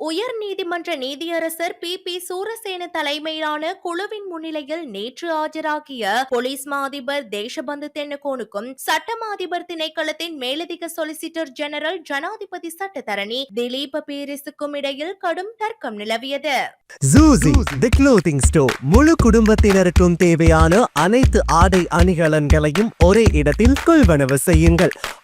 உயர் நீதிமன்ற நீதியரசர் பி. பி. சூரசேன தலைமையிலான குழுவின் முன்னிலையில் நேற்று ஆஜராகிய போலீஸ் மாதிபர் தேசபந்து தென்னகோனுக்கும் சட்டம் அதிபர் திணைக்களத்தின் மேலதிக சொலிசிட்டர் ஜெனரல் ஜனாதிபதி சட்டத்தரணி திலீப பேரிசுக்கும் இடையில் கடும் தர்க்கம் நிலவியது. ஜூசி தி க்ளோத்திங் ஸ்டோர் முழு குடும்பத்தினருக்கும் தேவையான அனைத்து ஆடை அணிகலன்களையும் ஒரே இடத்தில் கொள்வனவு செய்யுங்கள்.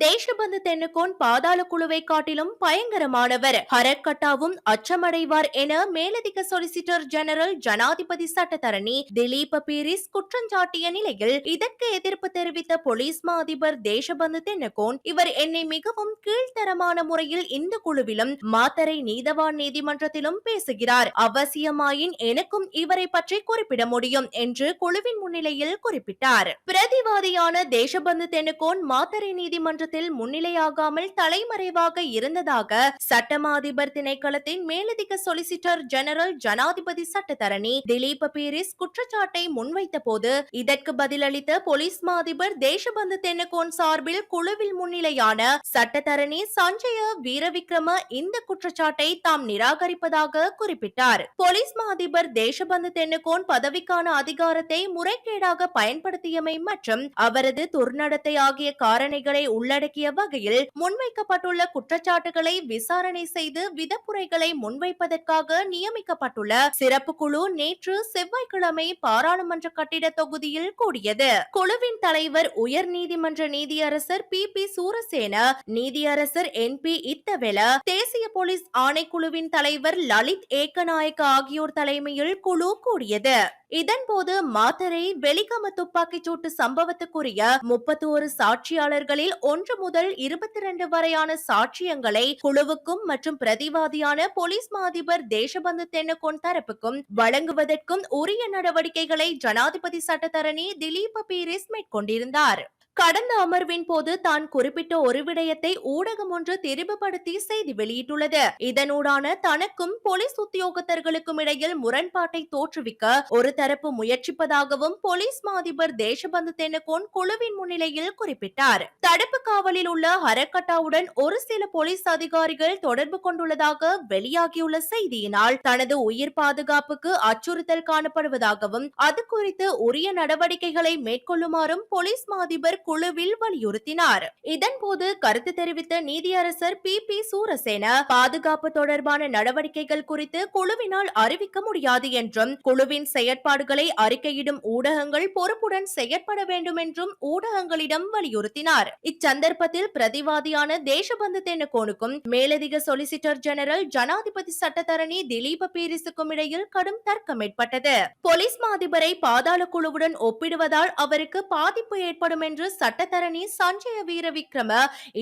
தேசபந்து தென்னுகோன் பாதாள குழுவை காட்டிலும் பயங்கரமானவர். ஹரக்கட்டாவும் அச்சமடைவார் என மேலதிக சொலிசிட்டர் ஜெனரல் ஜனாதிபதி சட்டத்தரணி திலீப பீரிஸ் குற்றஞ்சாட்டிய நிலையில் இதற்கு எதிர்ப்பு தெரிவித்த போலீஸ் மா அதிபர் தேசபந்து தென்னகோன் இவர் என்னை மிகவும் கீழ்த்தரமான முறையில் இந்த குழுவிலும் மாத்தரை நீதவான் நீதிமன்றத்திலும் பேசுகிறார். அவசியமாயின் எனக்கும் இவரை பற்றி குறிப்பிட முடியும் என்று குழுவின் முன்னிலையில் குறிப்பிட்டார். பிரதிவாதியான தேசபந்து தென்னுகோன் மாத்தரை நீதிமன்ற நீதிமன்றத்தில் முன்னிலையாகாமல் தலைமறைவாக இருந்ததாக சட்டமா அதிபர் திணைக்களத்தின் மேலதிக சொலிசிட்டர் ஜெனரல் ஜனாதிபதி சட்டத்தரணி திலீப் பீரிஸ் குற்றச்சாட்டை முன்வைத்த போது இதற்கு பதிலளித்த போலீஸ் மா அதிபர் தேசபந்து தென்னகோன் சார்பில் குழுவில் முன்னிலையான சட்டத்தரணி சஞ்சய வீரவிக்ரம இந்த குற்றச்சாட்டை தாம் நிராகரிப்பதாக குறிப்பிட்டார். போலீஸ் மா அதிபர் தேசபந்து தென்னகோன் பதவிக்கான அதிகாரத்தை முறைகேடாக பயன்படுத்தியமை மற்றும் அவரது துர்நடத்தை ஆகிய காரணிகளை உள்ள உள்ளடக்கிய வகையில் முன்வைக்கப்பட்டுள்ள குற்றச்சாட்டுகளை விசாரணை செய்து விதப்புரைகளை முன்வைப்பதற்காக நியமிக்கப்பட்டுள்ள சிறப்பு குழு நேற்று செவ்வாய்க்கிழமை பாராளுமன்ற கட்டிட தொகுதியில் கூடியது. குழுவின் தலைவர் உயர் நீதிமன்ற நீதியரசர் பி. பி. சூரசேன நீதியரசர் என். பி. இத்தவெல தேசிய போலீஸ் ஆணைக்குழுவின் தலைவர் லலித் ஏக்கநாயக்க ஆகியோர் தலைமையில் குழு கூடியது. இதன்போது மாத்தரை வெலிகம துப்பாக்கிச் சூட்டு சம்பவத்துக்குரிய முப்பத்தோரு சாட்சியாளர்களில் ஒன்று முதல் இருபத்தி இரண்டு வரையான சாட்சியங்களை குழுவுக்கும் மற்றும் பிரதிவாதியான போலீஸ் மாதிபர் தேசபந்து தென்னகோன் தரப்புக்கும் வழங்குவதற்கும் உரிய நடவடிக்கைகளை ஜனாதிபதி சட்டத்தரணி திலீப பீரிஸ் மேற்கொண்டிருந்தார். கடந்த அமர்வின் போது தான் குறிப்பிட்ட ஒரு விடயத்தை ஊடகம் ஒன்று தெரிவுபடுத்தி செய்தி வெளியிட்டுள்ளது. இதனூடான தனக்கும் போலீஸ் உத்தியோகத்தர்களுக்கும் இடையில் முரண்பாட்டை தோற்றுவிக்க ஒரு தரப்பு முயற்சிப்பதாகவும் போலீஸ் மாதிபர் தேசபந்து தென்னகோன் குழுவின் முன்னிலையில் குறிப்பிட்டார். தடுப்பு காவலில் உள்ள ஹரக்கட்டாவுடன் ஒரு சில போலீஸ் அதிகாரிகள் தொடர்பு கொண்டுள்ளதாக வெளியாகியுள்ள செய்தியினால் தனது உயிர் பாதுகாப்புக்கு அச்சுறுத்தல் காணப்படுவதாகவும் அது குறித்து உரிய நடவடிக்கைகளை மேற்கொள்ளுமாறும் போலீஸ் மாதிபர் குழுவில் வலியுறுத்தினார். இதன்போது கருத்து தெரிவித்த நீதியரசர் பி. பி. சூரசேன பாதுகாப்பு தொடர்பான நடவடிக்கைகள் குறித்து குழுவினால் அறிவிக்க முடியாது என்றும் குழுவின் செயற்பாடுகளை அறிக்கையிடும் ஊடகங்கள் பொறுப்புடன் செயற்பட வேண்டும் என்றும் ஊடகங்களிடம் வலியுறுத்தினார். இச்சந்தர்ப்பத்தில் பிரதிவாதியான தேசபந்து தென்னகோனுக்கும் மேலதிக சொலிசிட்டர் ஜெனரல் ஜனாதிபதி சட்டத்தரணி திலீப பீரிஸுக்கும் இடையில் கடும் தர்க்கம் ஏற்பட்டது. போலீஸ் மாதிபரை பாதாள குழுவுடன் ஒப்பிடுவதால் அவருக்கு பாதிப்பு ஏற்படும் என்று சட்டத்தரணி சஞ்சய வீரவிக்ரம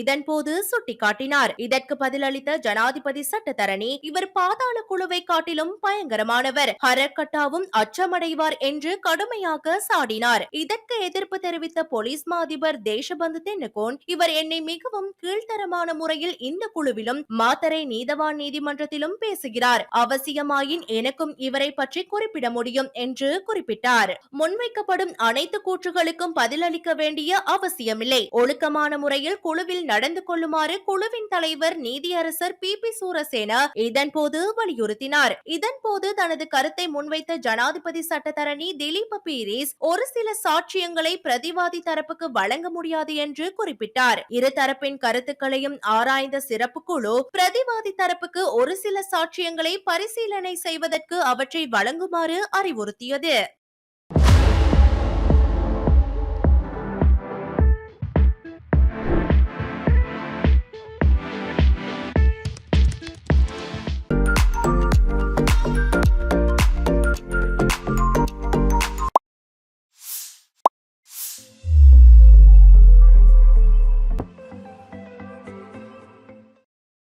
இதன்போது சுட்டிக்காட்டினார். இதற்கு பதிலளித்த ஜனாதிபதி சட்டத்தரணி இவர் பாதாள குழுவை காட்டிலும் பயங்கரமானவர். ஹரக்கட்டாவும் அச்சமடைவார் என்று கடுமையாக சாடினார். இதற்கு எதிர்ப்பு தெரிவித்த போலீஸ் மாதிபர் தேசபந்து தென்னகோன் இவர் என்னை மிகவும் கீழ்த்தரமான முறையில் இந்த குழுவிலும் மாத்தரை நீதவான் நீதிமன்றத்திலும் பேசுகிறார். அவசியமாயின் எனக்கும் இவரை பற்றி குறிப்பிட முடியும் என்று குறிப்பிட்டார். முன்வைக்கப்படும் அனைத்து கூற்றுகளுக்கும் பதிலளிக்க வேண்டிய அவசியமில்லை. ஒழுக்கமான முறையில் குழுவில் நடந்து கொள்ளுமாறு குழுவின் தலைவர் நீதியரசர் பி. பி. சூரசேன இதன்போது வலியுறுத்தினார். இதன்போது தனது கருத்தை முன்வைத்த ஜனாதிபதி சட்டத்தரணி திலீப் பீரிஸ் ஒரு சில சாட்சியங்களை பிரதிவாதி தரப்புக்கு வழங்க முடியாது என்று குறிப்பிட்டார். இரு தரப்பின் கருத்துக்களையும் ஆராய்ந்த சிறப்பு குழு பிரதிவாதி தரப்புக்கு ஒரு சில சாட்சியங்களை பரிசீலனை செய்வதற்கு அவற்றை வழங்குமாறு அறிவுறுத்தியது.